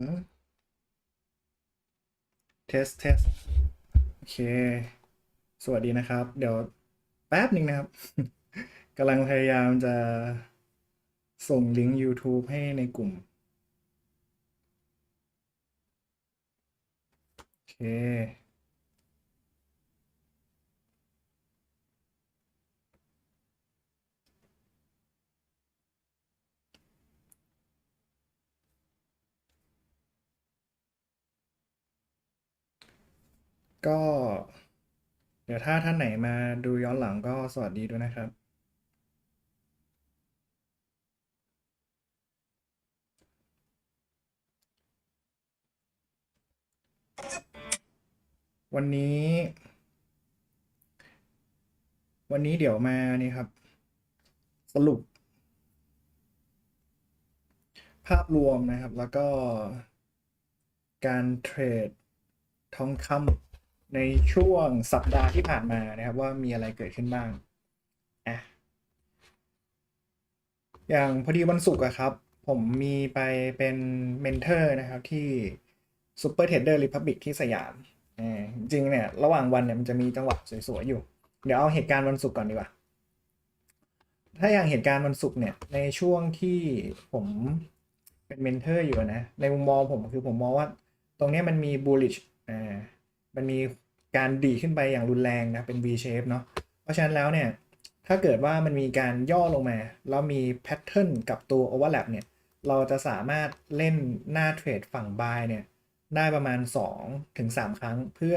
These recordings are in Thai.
เทสเทสโอเค สวัสดีนะครับ เดี๋ยวแป๊บหนึ่งนะครับกำลังพยายามจะส่งลิงก์ YouTube ให้ในกลุ่ม โอเค ก็ เดี๋ยวถ้าท่านไหนมาดูย้อนหลังก็สวัสดีด้วยนะครับวันนี้ วันนี้เดี๋ยวมานี่ครับ สรุป ภาพรวมนะครับ แล้วก็ การเทรดทองคำ ในช่วงสัปดาห์ที่ผ่านมานะครับว่ามีอะไรเกิดขึ้นบ้างอะอย่างพอดีวันศุกร์อะครับ ผมมีไปเป็นเมนเทอร์นะครับที่ Super Trader Republic ที่สยามจริงๆเนี่ย ระหว่างวันเนี่ยมันจะมีจังหวะสวยๆอยู่ เดี๋ยวเอาเหตุการณ์วันศุกร์ก่อนดีกว่า ถ้าอย่างเหตุการณ์วันศุกร์เนี่ย ในช่วงที่ผมเป็นเมนเทอร์อยู่นะ ในมุมมองผมคือผมมองว่า ตรงนี้มันมี bullish อ่ามันมี การดีขึ้นไปอย่างรุนแรงนะเป็น V shape เนาะเพราะฉะนั้นแล้วเนี่ยถ้าเกิดว่ามันมีการย่อลงมา แล้วมีแพทเทิร์นกับตัว overlap เนี่ยเราจะสามารถเล่นหน้าเทรดฝั่ง buy เนี่ยได้ประมาณ2ถึง3ครั้งเพื่อ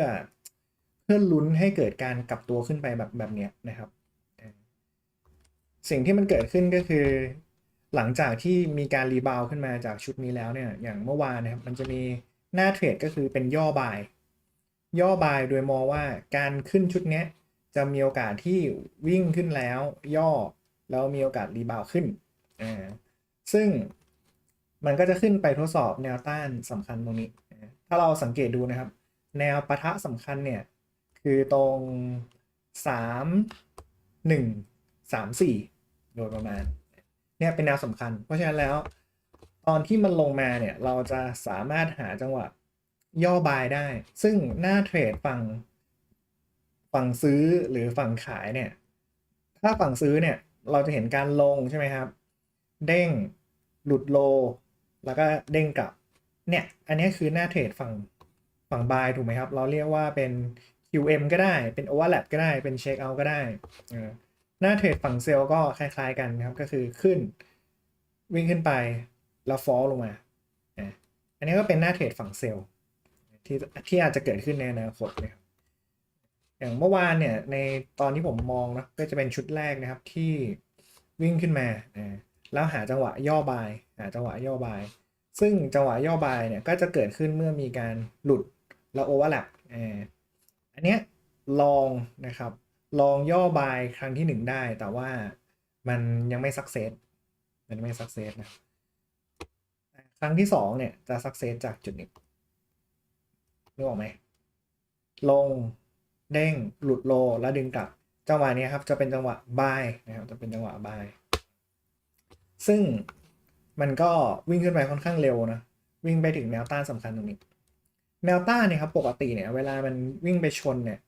เพื่อลุ้นให้เกิดการกลับตัวขึ้นไปแบบแบบเนี้ยนะครับ สิ่งที่มันเกิดขึ้นก็คือ หลังจากที่มีการรีบาวขึ้นมาจากชุดนี้แล้วเนี่ยอย่างเมื่อวานนะครับมันจะมีหน้าเทรดก็คือเป็นย่อบาย ย่อบายโดยมองว่าการขึ้นชุดนี้จะมีโอกาสที่วิ่งขึ้นแล้ว ย่อแล้วมีโอกาสรีบาวขึ้นอ่าซึ่งมันก็จะขึ้นไปทดสอบแนวต้านสำคัญตรงนี้ ถ้าเราสังเกตดูนะครับ แนวปะทะสำคัญเนี่ย คือตรงสามหนึ่งสามสี่โดยประมาณ เนี่ยเป็นแนวสำคัญ เพราะฉะนั้นแล้ว ตอนที่มันลงมาเนี่ย เราจะสามารถหาจังหวะ ย่อบายได้ ซึ่งหน้าเทรดฝั่งฝั่งซื้อหรือฝั่งขายเนี่ย ถ้าฝั่งซื้อเนี่ยเราจะเห็นการลงใช่ไหมครับ เด้งหลุดโล แล้วก็เด้งกลับ เนี่ย อันนี้คือหน้าเทรดฝั่งฝั่งบายถูกไหมครับ เราเรียกว่าเป็น QM ก็ได้ เป็น overlap ก็ได้ เป็น check out ก็ได้ หน้าเทรดฝั่งเซลล์ก็คล้าย ๆ กันครับ ก็คือขึ้นวิ่งขึ้นไปแล้วฟอลลงมาอะอันนี้ก็เป็นหน้าเทรดฝั่งเซลล์ ที่ที่อาจจะเกิดขึ้นในอนาคตนะครับอย่างเมื่อวานเนี่ยในตอนที่ผมมองนะก็จะเป็นชุดแรกนะครับที่วิ่งขึ้นมาอ่าแล้วหาจังหวะย่อบายหาจังหวะย่อบาย ซึ่งจังหวะย่อบายเนี่ยก็จะเกิดขึ้นเมื่อมีการหลุดแล้วโอเวอร์แลปอันเนี้ยลองนะครับ ลองย่อบายครั้งที่หนึ่งได้ แต่ว่ามันยังไม่สักเซสมันไม่สักเซสนะครั้งที่สองเนี่ยจะสักเซสจากจุดนี้ นึกออกไหม ลง เด้ง หลุดโล แล้วดึงกลับ จังหวะนี้ครับ จะเป็นจังหวะบายนะครับ จะเป็นจังหวะบาย ซึ่งมันก็วิ่งขึ้นไปค่อนข้างเร็วนะ วิ่งไปถึงแนวต้านสำคัญตรงนี้ แนวต้านเนี่ยครับ ปกติเนี่ย เวลามันวิ่งไปชนเนี่ย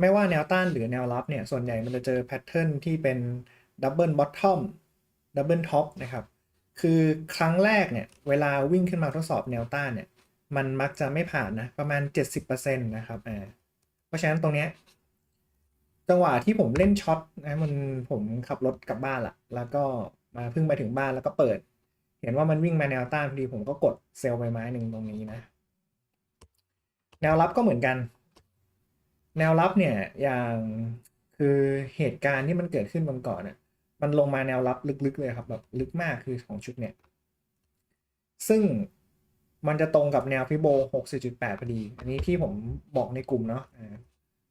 ไม่ว่าแนวต้านหรือแนวรับเนี่ย ส่วนใหญ่มันจะเจอแพทเทิร์นที่เป็นดับเบิลบอททอม ดับเบิลท็อปนะครับ คือครั้งแรกเนี่ย เวลาวิ่งขึ้นมาทดสอบแนวต้านเนี่ย มันมักจะไม่ผ่านนะประมาณ 70%นะครับอ่าเพราะฉะนั้นตรงเนี้ยจังหวะที่ผมเล่นช็อตนะมันผมขับรถกลับบ้านละแล้วก็มาเพิ่งไปถึงบ้านแล้วก็เปิด เห็นว่ามันวิ่งมาแนวต้านพอดีผมก็กดเซลล์ใบไม้หนึ่งตรงนี้นะ แนวรับก็เหมือนกัน แนวรับเนี่ยอย่างคือเหตุการณ์ที่มันเกิดขึ้นบางก่อนเนี่ยมันลงมาแนวรับลึกๆเลยครับแบบลึกมากคือของชุดเนี่ย ซึ่ง มันจะตรงกับแนวฟิโบ64.8พอดี อันนี้ที่ผมบอกในกลุ่มเนาะ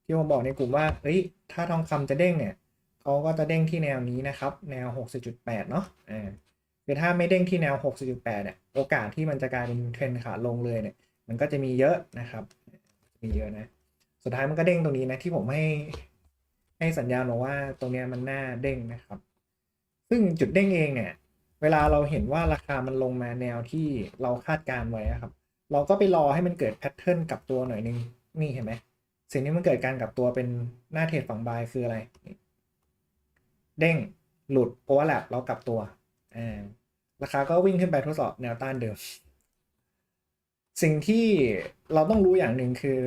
ที่ผมบอกในกลุ่มว่าเอ้ยถ้าทองคำจะเด้งเนี่ยเขาก็จะเด้งที่แนวนี้นะครับ แนว60.8เนาะคือถ้าไม่เด้งที่แนว60.8เนี่ยโอกาสที่มันจะกลายเป็นเทรนขาลงเลยเนี่ย มันก็จะมีเยอะนะครับ มีเยอะนะ สุดท้ายมันก็เด้งตรงนี้นะที่ผมให้ให้สัญญาณบอกว่าตรงเนี้ยมันน่าเด้งนะครับ ซึ่งจุดเด้งเองเนี่ย เวลาเราเห็นว่าราคามันลงมาแนวที่เราคาดการไว้ครับ เราก็ไปรอให้มันเกิดแพทเทิร์นกับตัวหน่อยนึง นี่เห็นไหมสิ่งที่มันเกิดการกับตัวเป็นหน้าเทรดฝั่งบายคืออะไร เด้งหลุดโอเวอร์แลปแล้วกลับตัวอ่าราคาก็วิ่งขึ้นไปทดสอบแนวต้านเดิม สิ่งที่เราต้องรู้อย่างหนึ่งคือ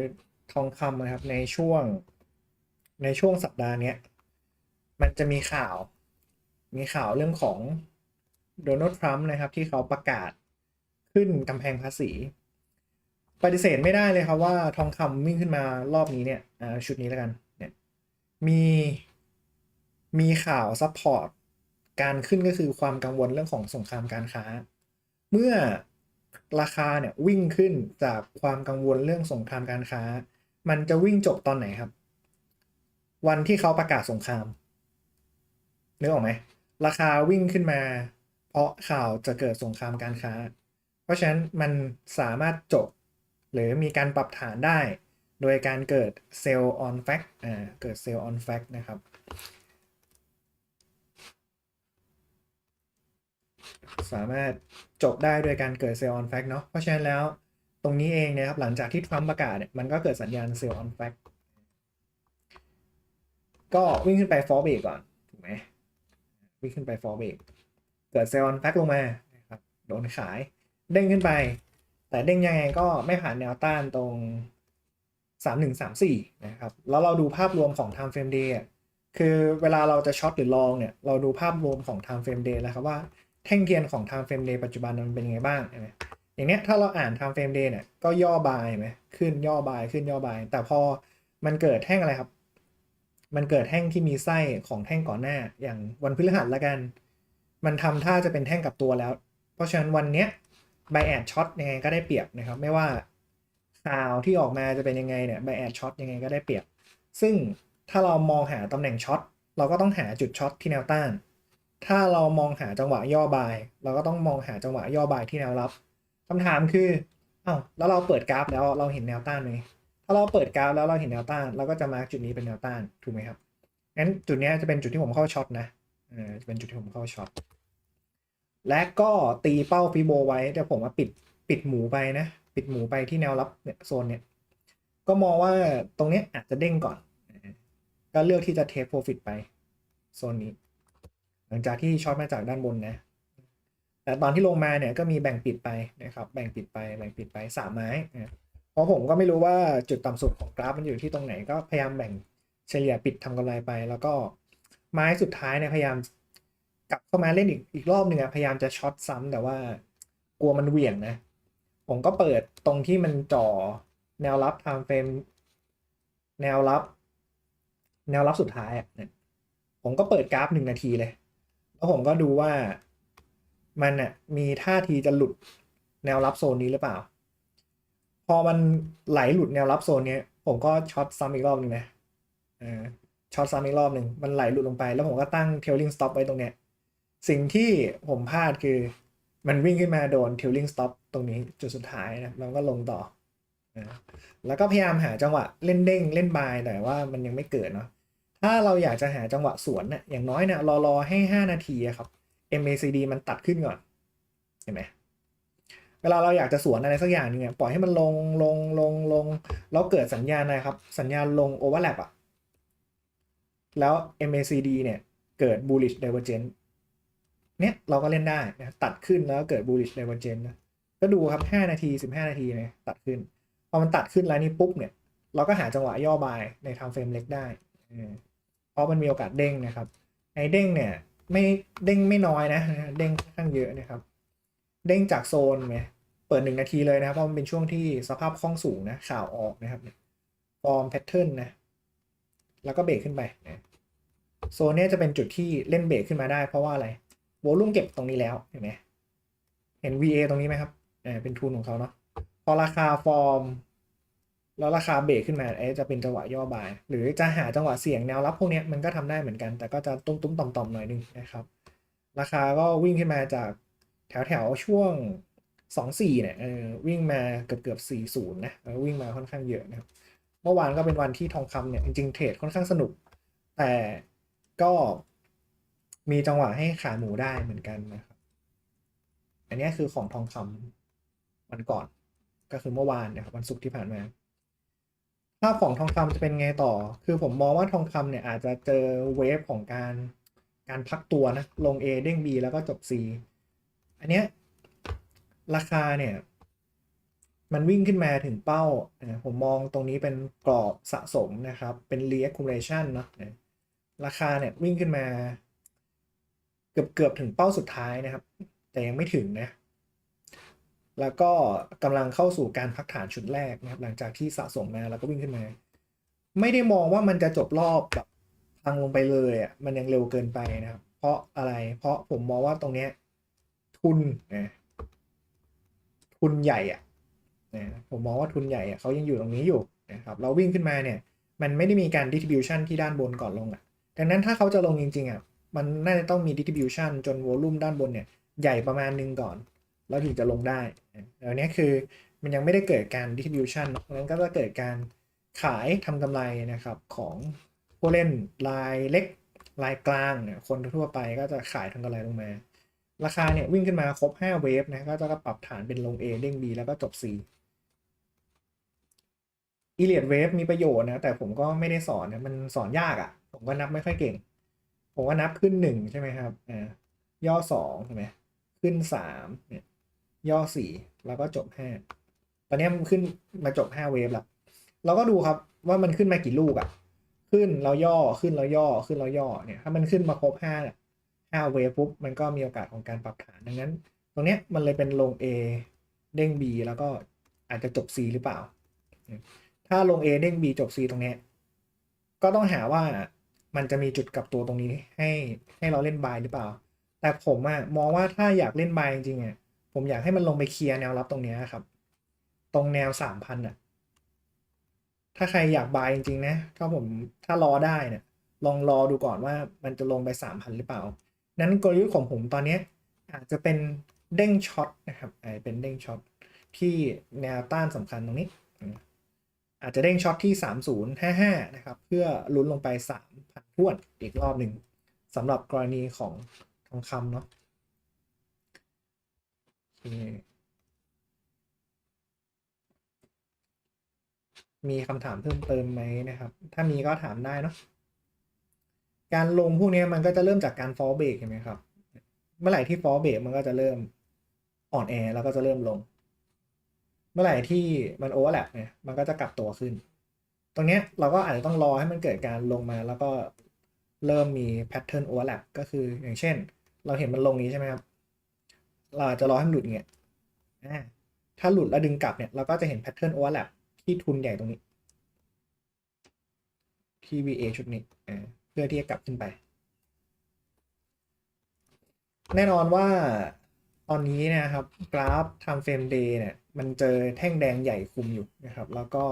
ทองคำนะครับในช่วงในช่วงสัปดาห์นี้มันจะมีข่าว มีข่าวเรื่องของ โดนัลด์ทรัมป์นะครับที่เขาประกาศขึ้นกำแพงภาษี ปฏิเสธไม่ได้เลยครับว่าทองคำวิ่งขึ้นมารอบนี้เนี่ยชุดนี้แล้วกันเนี่ยมีมีข่าวซัพพอร์ตการขึ้นก็คือความกังวลเรื่องของสงครามการค้า เมื่อราคาเนี่ยวิ่งขึ้นจากความกังวลเรื่องสงครามการค้า มันจะวิ่งจบตอนไหนครับ วันที่เขาประกาศสงครามนึกออกไหมราคาวิ่งขึ้นมา เพราะข่าวจะเกิดสงครามการค้า เพราะฉะนั้นมันสามารถจบ หรือมีการปรับฐานได้ โดยการเกิดเซลล์ออนแฟกอ่าเกิดเซลล์ออนแฟกนะครับสามารถจบได้โดยการเกิดเซลล์ออนแฟกเนาะเพราะฉะนั้นแล้วตรงนี้เองเนะครับหลังจากที่ทรัมป์ประกาศเนี่ยมันก็เกิดสัญญาณเซลล์ออนแฟกก็วิ่งขึ้นไปฟอร์เบรกก่อน ถูกไหมวิ่งขึ้นไปฟอร์เบรก เกิดเซลล์ออนแฟกลงมานะครับโดนขายเด้งขึ้นไป แต่เด้งยังไงก็ไม่ผ่านแนวต้านตรง 3134 นะครับ แล้วเราดูภาพรวมของ time frame day คือเวลาเราจะช็อตหรือลองเนี่ยเราดูภาพรวมของ time frame day แล้วครับว่าแท่งเทียนของ time frame day ปัจจุบันมันเป็นยังไงบ้างใช่ไหมอย่างเนี้ยถ้าเราอ่าน time frame day เนี่ยก็ย่อบายไหมขึ้นย่อบายขึ้นย่อบาย แต่พอมันเกิดแท่งอะไรครับ มันเกิดแท่งที่มีไส้ของแท่งก่อนหน้าอย่างวันพฤหัสละกัน มันทำท่าจะเป็นแท่งกับตัวแล้ว เพราะฉะนั้นวันเนี้ยไบแอดช็อตยังไงก็ได้เปรียบนะครับ ไม่ว่าข่าวที่ออกมาจะเป็นยังไงเนี่ยไบแอดช็อตยังไงก็ได้เปรียบ ซึ่งถ้าเรามองหาตำแหน่งช็อตเราก็ต้องหาจุดช็อตที่แนวต้าน ถ้าเรามองหาจังหวะย่อบาย เราก็ต้องมองหาจังหวะย่อบายที่แนวรับคำถามคืออ้าวแล้วเราเปิดกราฟแล้วเราเห็นแนวต้านไหมถ้าเราเปิดกราฟแล้วเราเห็นแนวต้านเราก็จะมาร์กจุดนี้เป็นแนวต้านถูกไหมครับงั้นจุดนี้จะเป็นจุดที่ผมเข้าช็อตนะเออจะเป็นจุดที่ผมเข้าช็อต และก็ตีเป้าฟิโบไว้แต่ผมมาปิดปิดหมูไปนะ ปิดหมูไปที่แนวรับเนี่ยโซนเนี่ย ก็มองว่าตรงเนี้ยอาจจะเด้งก่อน ก็เลือกที่จะเทคโปรฟิตไป โซนนี้ หลังจากที่ช็อตมาจากด้านบนนะ แต่ตอนที่ลงมาเนี่ยก็มีแบ่งปิดไปนะครับ แบ่งปิดไปแบ่งปิดไปสามไม้นะเพราะผมก็ไม่รู้ว่าจุดต่ำสุดของกราฟมันอยู่ที่ตรงไหนก็พยายามแบ่งเฉลี่ยปิดทำกำไรไป แล้วก็ไม้สุดท้ายเนี่ยพยายาม กลับเข้ามาเล่นอีกอีกรอบหนึ่งอะพยายามจะช็อตซ้ำแต่ว่ากลัวมันเหวี่ยงนะ ผมก็เปิดตรงที่มันจ่อแนวรับ time frame แนวรับ แนวรับสุดท้ายอะเนี่ยผมก็เปิดกราฟหนึ่งนาทีเลย แล้วผมก็ดูว่ามันอะมีท่าทีจะหลุดแนวรับโซนนี้หรือเปล่า พอมันไหลหลุดแนวรับโซนนี้ผมก็ช็อตซ้ำอีกรอบหนึ่งนะช็อตซ้ำอีกรอบหนึ่งมันไหลหลุดลงไป แล้วผมก็ตั้ง trailing stop ไว้ตรงเนี้ย สิ่งที่ผมพลาดคือมันวิ่งขึ้นมาโดน trailing stop ตรงนี้จุดสุดท้ายนะแล้วก็ลงต่อนะแล้วก็พยายามหาจังหวะเล่นเด้งเล่นบายแต่ว่ามันยังไม่เกิดเนาะถ้าเราอยากจะหาจังหวะสวนเนี่ยอย่างน้อยเนี่ยรอรอให้ 5 นาทีครับ MACD มันตัดขึ้นก่อน เห็นไหมเวลาเราอยากจะสวนอะไรสักอย่างนึงเนี่ยปล่อยให้มันลงลงลงลงแล้วเกิดสัญญาณอะไรครับ สัญญาณลง overlap อะแล้ว MACD เนี่ยเกิด bullish divergence เนี่ยเราก็เล่นได้นะตัดขึ้นแล้วเกิด bullish divergence นะก็ดูครับ 5 นาที 15 นาทีเนี่ยตัดขึ้น พอมันตัดขึ้นแล้วนี่ปุ๊บเนี่ย เราก็หาจังหวะย่อบายใน time frame เล็กได้เพราะมันมีโอกาสเด้งนะครับไอ้เด้งเนี่ยไม่เด้งไม่น้อยนะ เด้งค่อนข้างเยอะนะครับ เด้งจากโซนไหมเปิดหนึ่งนาทีเลยนะครับเพราะมันเป็นช่วงที่สภาพคล่องสูงนะข่าวออกนะครับฟอร์มแพทเทิร์นนะแล้วก็เบรกขึ้นไปนะโซนนี้จะเป็นจุดที่เล่นเบรกขึ้นมาได้เพราะว่าอะไร โวลุ่มเก็บตรงนี้แล้วเห็นไหมเห็น VA ตรงนี้ไหมครับเออเป็นทุนของเขาเนาะพอราคาฟอร์ม แล้วราคาเบรกขึ้นมาเอ๊ะจะเป็นจังหวะย่อบาย หรือจะหาจังหวะเสี่ยงแนวรับพวกนี้มันก็ทำได้เหมือนกัน แต่ก็จะตุ้มตุ้มต่อมต่อมๆหน่อยนึงนะครับ ราคาก็วิ่งขึ้นมาจากแถวแถวๆช่วงสองสี่เนี่ยเออวิ่งมาเกือบเกือบสี่ศูนย์นะวิ่งมาค่อนข้างเยอะนะครับเมื่อวานก็เป็นวันที่ทองคำเนี่ยจริงๆเทรดค่อนข้างสนุก แต่ก็ มีจังหวะให้ขาหมูได้เหมือนกันนะครับ อันนี้คือของทองคำวันก่อน ก็คือเมื่อวานนะครับวันศุกร์ที่ผ่านมา ภาพของทองคำจะเป็นไงต่อ คือผมมองว่าทองคำเนี่ยอาจจะเจอเวฟของการการพักตัวนะ ลง A เด้ง B แล้วก็จบ C อันเนี้ยราคาเนี่ยมันวิ่งขึ้นมาถึงเป้า ผมมองตรงนี้เป็นกรอบสะสมนะครับ เป็น reaccumulation เนอะราคาเนี่ยวิ่งขึ้นมา เกือบเกือบถึงเป้าสุดท้ายนะครับ แต่ยังไม่ถึงนะแล้วก็กำลังเข้าสู่การพักฐานชุดแรกนะครับ หลังจากที่สะสมมาแล้วก็วิ่งขึ้นมา ไม่ได้มองว่ามันจะจบรอบแบบพังลงไปเลยอะมันยังเร็วเกินไปนะครับ เพราะอะไรเพราะผมมองว่าตรงเนี้ยทุนนะทุนใหญ่อะนะผมมองว่าทุนใหญ่อะเขายังอยู่ตรงนี้อยู่นะครับเราวิ่งขึ้นมาเนี่ย มันไม่ได้มีการ distribution ที่ด้านบนก่อนลงอะดังนั้นถ้าเขาจะลงจริงๆอะ มันน่าจะต้องมี distribution จน volume ด้านบนเนี่ยใหญ่ประมาณนึงก่อน แล้วถึงจะลงได้แต่อันนี้คือมันยังไม่ได้เกิดการ distribution เนอะเพราะฉะนั้นก็จะเกิดการขายทำกำไรนะครับของผู้เล่นรายเล็กรายกลางเนี่ยคนทั่วไปก็จะขายทำกำไรลงมา ราคาเนี่ยวิ่งขึ้นมาครบ 5 เวฟนะก็จะปรับฐานเป็นลง A เด้ง B แล้วก็จบ C อีเลียดเวฟมีประโยชน์นะแต่ผมก็ไม่ได้สอนนะมันสอนยากอะ่ะ ผมก็นับไม่ค่อยเก่ง ผมก็นับขึ้นหนึ่งใช่ไหมครับอ่าย่อสองใช่ไหมขึ้นสามเนี่ยย่อสี่แล้วก็จบห้าตอนนี้มันขึ้นมาจบห้าเวฟแล้วเราก็ดูครับว่ามันขึ้นมากี่ลูกอะ่ะ ขึ้นแล้วย่อขึ้นแล้วย่อขึ้นแล้วย่อเนี่ยถ้ามันขึ้นมาครบห้าเนี่ยห้าเวฟปุ๊บมันก็มีโอกาสของการปรับฐานดังนั้น ตรงเนี้ยมันเลยเป็นลง A เด้ง B แล้วก็อาจจะจบ C หรือเปล่า ถ้าลง A เด้ง B จบ C ตรงเนี้ยก็ต้องหาว่า มันจะมีจุดกลับตัวตรงนี้ให้ให้เราเล่นบายหรือเปล่า แต่ผมอะมองว่าถ้าอยากเล่นบายจริงๆอะผมอยากให้มันลงไปเคลียร์แนวรับตรงนี้ครับ ตรงแนวสามพันอะถ้าใครอยากบายจริงๆนะถ้าผมถ้ารอได้เนี่ยลองรอดูก่อนว่ามันจะลงไปสามพันหรือเปล่า นั้นกลยุทธ์ของผมตอนเนี้อาจจะเป็นเด้งช็อตนะครับอเป็นเด้งช็อตที่แนวต้านสำคัญตรงนี้ อาจจะเด้งช็อตที่ 3055 นะครับ เพื่อลุ้นลงไป 3,000 ทวนอีกรอบหนึ่งสำหรับกรณีของทองคำเนาะมีคำถามเพิ่มเติมไหมนะครับ ถ้ามีก็ถามได้เนาะการลงพวกนี้มันก็จะเริ่มจากการฟอลเบรกใช่ไหมครับ เมื่อไหร่ที่ฟอลเบรกมันก็จะเริ่มอ่อนแอแล้วก็จะเริ่มลง เมื่อไหร่ที่มันโอเวอร์แลปเนี่ยมันก็จะกลับตัวขึ้น ตรงนี้เราก็อาจจะต้องรอให้มันเกิดการลงมาแล้วก็ เริ่มมีแพทเทิร์นโอเวอร์แลปก็คืออย่างเช่น เราเห็นมันลงนี้ใช่ไหมครับ เราอาจจะรอให้มันหลุดเงี้ยถ้าหลุดแล้วดึงกลับเนี่ยเราก็จะเห็นแพทเทิร์นโอเวอร์แลปที่ทุนใหญ่ตรงนี้ ที่ VA ชุดนี้เพื่อที่จะกลับขึ้นไป แน่นอนว่าตอนนี้นะครับกราฟ time frame day เนี่ยมันเจอแท่งแดงใหญ่คุมอยู่นะครับ แล้วก็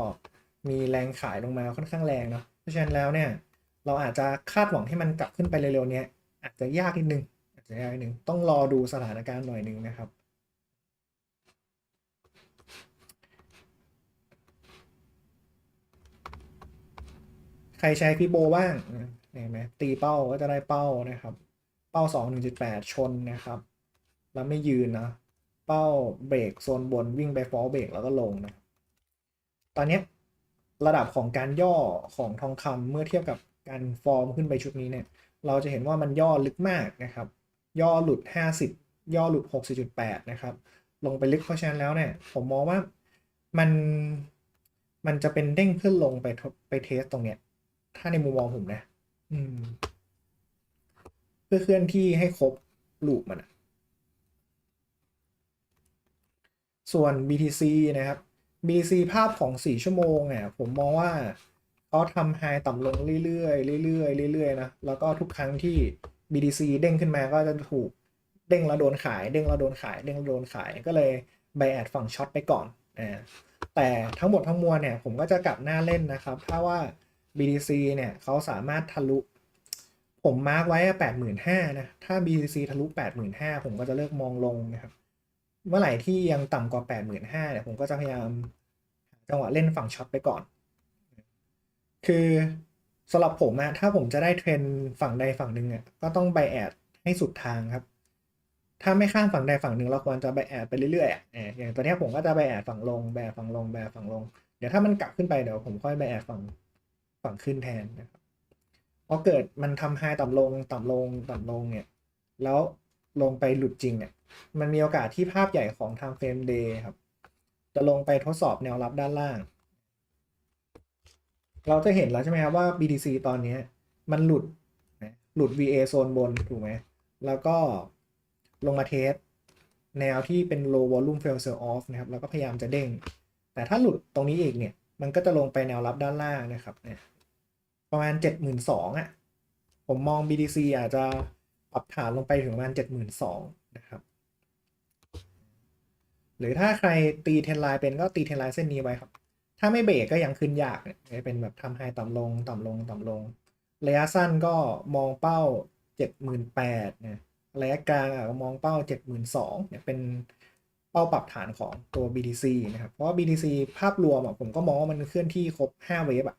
มีแรงขายลงมาค่อนข้างแรงเนาะเพราะฉะนั้นแล้วเนี่ย เราอาจจะคาดหวังให้มันกลับขึ้นไปเร็วๆเนี้ยอาจจะยากนิดนึงอาจจะยากนิดนึงต้องรอดูสถานการณ์หน่อยนึงนะครับ ใครใช้ฟิโบบ้างเห็นไหมตีเป้าก็จะได้เป้านะครับ เป้าสองหนึ่งจุดแปดชนนะครับ แล้วไม่ยืนนะ เป้าเบรกโซนบนวิ่งไปฟอลเบรกแล้วก็ลงนะ ตอนนี้ระดับของการย่อของทองคำเมื่อเทียบกับ การฟอร์มขึ้นไปชุดนี้เนี่ย เราจะเห็นว่ามันย่อลึกมากนะครับ ย่อหลุด 50 ย่อหลุด 60.8 นะครับ ลงไปลึกเพราะฉะนั้นแล้วเนี่ย ผมมองว่ามันมันจะเป็นเด้งขึ้นลงไปทไปเทสตรงเนี้ย ถ้าในมุมมองผมนะ อืม เพื่อเคลื่อนที่ให้ครบลูปมันอะส่วน BTC นะครับ BTC ภาพของ 4 ชั่วโมงเนี่ย ผมมองว่า เขาทำไฮต่ำลงเรื่อยๆเรื่อยๆเรื่อยๆนะแล้วก็ทุกครั้งที่ BTC เด้งขึ้นมาก็จะถูกเด้งแล้วโดนขายเด้งแล้วโดนขายเด้งแล้วโดนขายก็เลยไบแอดฝั่งช็อตไปก่อนอ่าแต่ทั้งหมดทั้งมวลเนี่ยผมก็จะกลับหน้าเล่นนะครับ ถ้าว่า BTC เนี่ยเขาสามารถทะลุ ผมมาร์กไว้แปดหมื่นห้านะ ถ้า BTC ทะลุแปดหมื่นห้าผมก็จะเลิกมองลงนะครับ เมื่อไหร่ที่ยังต่ำกว่าแปดหมื่นห้าเนี่ยผมก็จะพยายามจังหวะเล่นฝั่งช็อตไปก่อน คือสำหรับผมอะถ้าผมจะได้เทรนฝั่งใดฝั่งหนึ่งอะก็ต้องไบแอดให้สุดทางครับ ถ้าไม่ข้ามฝั่งใดฝั่งหนึ่งเราควรจะไปแอดไปเรื่อยๆอะอย่างตอนนี้ผมก็จะไปแอดฝั่งลงแอดฝั่งลงแอดฝั่งลง เดี๋ยวถ้ามันกลับขึ้นไปเดี๋ยวผมค่อยไปแอดฝั่งฝั่งขึ้นแทนนะครับพอเกิดมันทำไฮต่ำลงต่ำลงต่ำลงเนี่ย แล้วลงไปหลุดจริงเนี่ยมันมีโอกาสที่ภาพใหญ่ของทางเฟรมเดย์ครับ จะลงไปทดสอบแนวรับด้านล่าง เราจะเห็นแล้วใช่ไหมครับว่า BTC ตอนนี้มันหลุดนะหลุด VA โซนบน ถูกไหม แล้วก็ลงมาเทสแนวที่เป็น low volume fail sell off นะครับ แล้วก็พยายามจะเด้ง แต่ถ้าหลุดตรงนี้อีกเนี่ย มันก็จะลงไปแนวรับด้านล่างนะครับเนี่ยประมาณ 72,000อะ ผมมอง BTC อาจจะปรับฐานลงไปถึงประมาณ 72,000นะครับ หรือถ้าใครตีเทนไลน์เป็นก็ตีเทนไลน์เส้นนี้ไว้ครับ ถ้าไม่เบรกก็ยังขึ้นยากเนี่ยเป็นแบบทำไฮต่ำลงต่ำลงต่ำลง ระยะสั้นก็มองเป้า 78,000เนี่ยระยะกลางก็มองเป้า 72,000เนี่ยเป็นเป้าปรับฐานของตัว BTC นะครับ เพราะว่า BTC ภาพรวมผมก็มองว่ามันเคลื่อนที่ครบ 5 เวฟอะ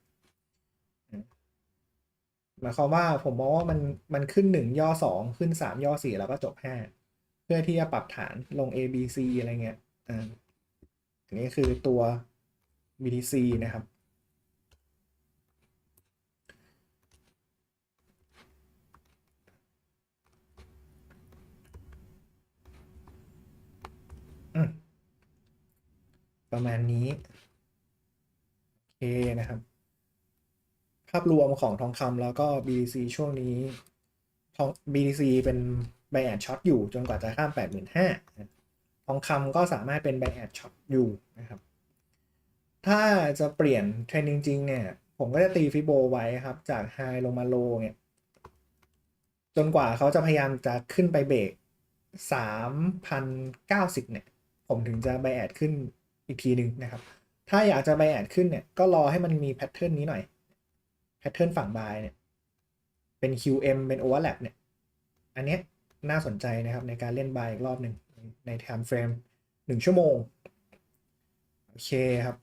หมายความว่าผมมองว่ามันมันขึ้น 1 ย่อ 2 ขึ้น 3 ย่อ 4 แล้วก็จบ 5 เพื่อที่จะปรับฐานลง A B C อะไรเงี้ยอ่าอันนี้คือตัว BTC นะครับ ประมาณนี้ โอเคนะครับ ภาพรวมของทองคำแล้วก็ BTC ช่วงนี้ทอง BTC เป็นไบแอดช็อตอยู่จนกว่าจะข้าม 85,000ทองคำก็สามารถเป็นไบแอดช็อตอยู่นะครับ ถ้าจะเปลี่ยนเทรนด์จริง ๆ เนี่ย ผมก็จะตีฟิโบไว้ครับ จากไฮลงมาโลเนี่ยจนกว่าเขาจะพยายามจะขึ้นไปเบรก3,090 เนี่ย ผมถึงจะไบแอดขึ้นอีกทีหนึ่งนะครับ ถ้าอยากจะไบแอดขึ้นเนี่ย ก็รอให้มันมีแพทเทิร์นนี้หน่อย แพทเทิร์นฝั่งบายเนี่ย เป็น QM เป็น overlap เนี่ย อันเนี้ยน่าสนใจนะครับในการเล่นบายอีกรอบหนึ่งใน time frame หนึ่งชั่วโมง โอเคครับ